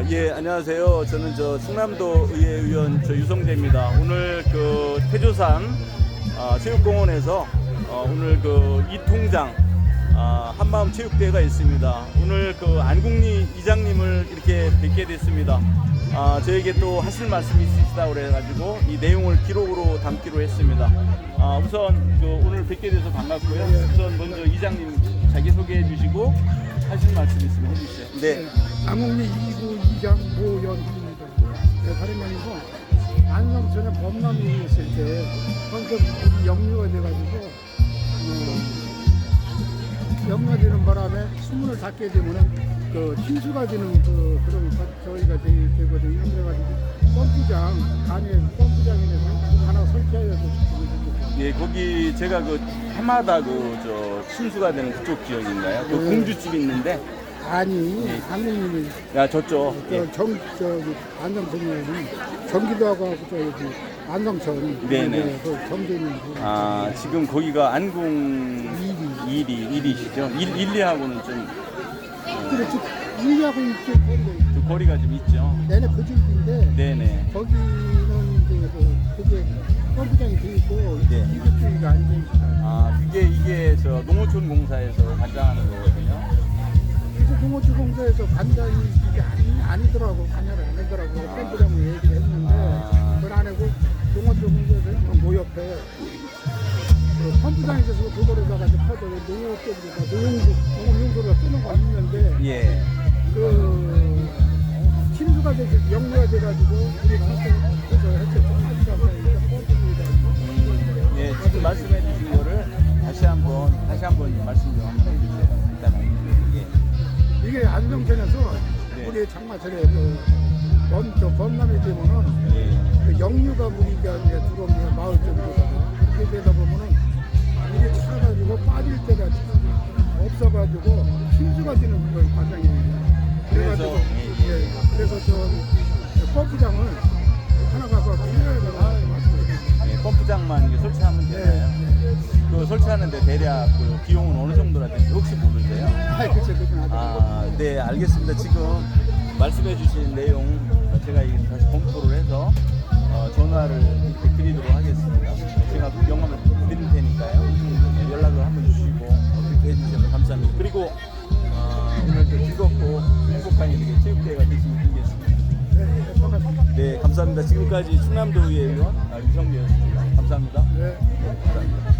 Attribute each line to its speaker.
Speaker 1: 아, 예, 안녕하세요. 저는 저 충남도 의회 의원 저 유성재입니다. 오늘 그 태조산 아, 체육공원에서 어, 오늘 그 이통장 아, 한마음 체육대회가 있습니다. 오늘 그 안국리 이장님을 이렇게 뵙게 됐습니다. 아, 저에게 또 하실 말씀이 있으시다 그래가지고 이 내용을 기록으로 담기로 했습니다. 아, 우선 그 오늘 뵙게 돼서 반갑고요. 우선 먼저 이장님 자기 소개해 주시고 하실 말씀 있으면 해주시죠. 네.
Speaker 2: 암흑리 2구 2장 모연입니다. 네, 다름이 아니고 안성 전에 범람이 있을 때 물이 역류가 돼가지고 어, 역류가 되는 바람에 수문을 닫게 되면은 그 침수가 되는 그 그런 거- 저희가 되, 되거든요. 그래가지고 펌프장 안에 펌프장에 대해서 하나 설치하여서
Speaker 1: 예, 거기 제가 그 해마다 그저 침수가 되는 그쪽 지역인가요? 그
Speaker 2: 네.
Speaker 1: 공주집 있는데,
Speaker 2: 아니
Speaker 1: 예.
Speaker 2: 강릉님이
Speaker 1: 야 저쪽. 예.
Speaker 2: 저 정, 저기 안성천이 전기도하고 저기 안성천
Speaker 1: 네네.
Speaker 2: 그 정전이
Speaker 1: 아 지금 거기가 안궁
Speaker 2: 일이
Speaker 1: 1위 1위시죠? 1, 1, 2하고는 좀
Speaker 2: 그렇지 일하고 있지 근데
Speaker 1: 그 거리가 좀 있죠.
Speaker 2: 내내 그 줄인데
Speaker 1: 네네.
Speaker 2: 거기는 이제 그 그게 펌프장이 돼 있고
Speaker 1: 네.
Speaker 2: 이급주의가 안돼 있다.
Speaker 1: 아 그게 이게 저 농어촌 공사에서 관장하는 거거든요.
Speaker 2: 그래서 농어주 공사에서 관장이 이게 아니, 아니더라고 관여를 안 하더라고 펌프장을 얘기를 했는데
Speaker 1: 아.
Speaker 2: 그걸 안 하고 농어주 공사에서 모 옆에 그 펌프장에 있어서 그거로다가 이제 퍼져 농어 쪽으로다 농용도 농용도로 쓰는 거 있는데
Speaker 1: 예.
Speaker 2: 그 침수가 되고 역류가 돼가지고 우리 방송에서 했죠 펌프장에 펌프입니다.
Speaker 1: 음, 예 지금 말씀해 주신 거를 다시 한번 다시 한번 말씀 좀 한번 해주세요. 일단은 예.
Speaker 2: 이게 안정천에서
Speaker 1: 네.
Speaker 2: 우리 장마철에 그 범, 저 범람이 되면은
Speaker 1: 예.
Speaker 2: 그 역류가 물이가 이제 들어오면 마을 쪽으로다가 그렇게 되다 때가 없어가지고 침수가 되는 그런 과정이에요. 그래가지고
Speaker 1: 그래서, 예,
Speaker 2: 예, 그래서 저 펌프장을 하나 갖고 필요해서
Speaker 1: 예, 펌프장만 이게 설치하면 되나요? 그 설치하는데 대략 그 비용은 어느 정도라든지 혹시 모르세요?
Speaker 2: 아, 아,
Speaker 1: 네, 알겠습니다. 지금 말씀해 주신 내용 제가 다시 검토를 해서 어, 전화를 이렇게 드리도록 하겠습니다. 제가 영 행복한 이렇게 체육대회가 되시면 좋겠습니다.
Speaker 2: 네, 네.
Speaker 1: 네, 감사합니다. 지금까지 충남도의회 의원 아, 유성재였습니다. 감사합니다.
Speaker 2: 네.
Speaker 1: 감사합니다.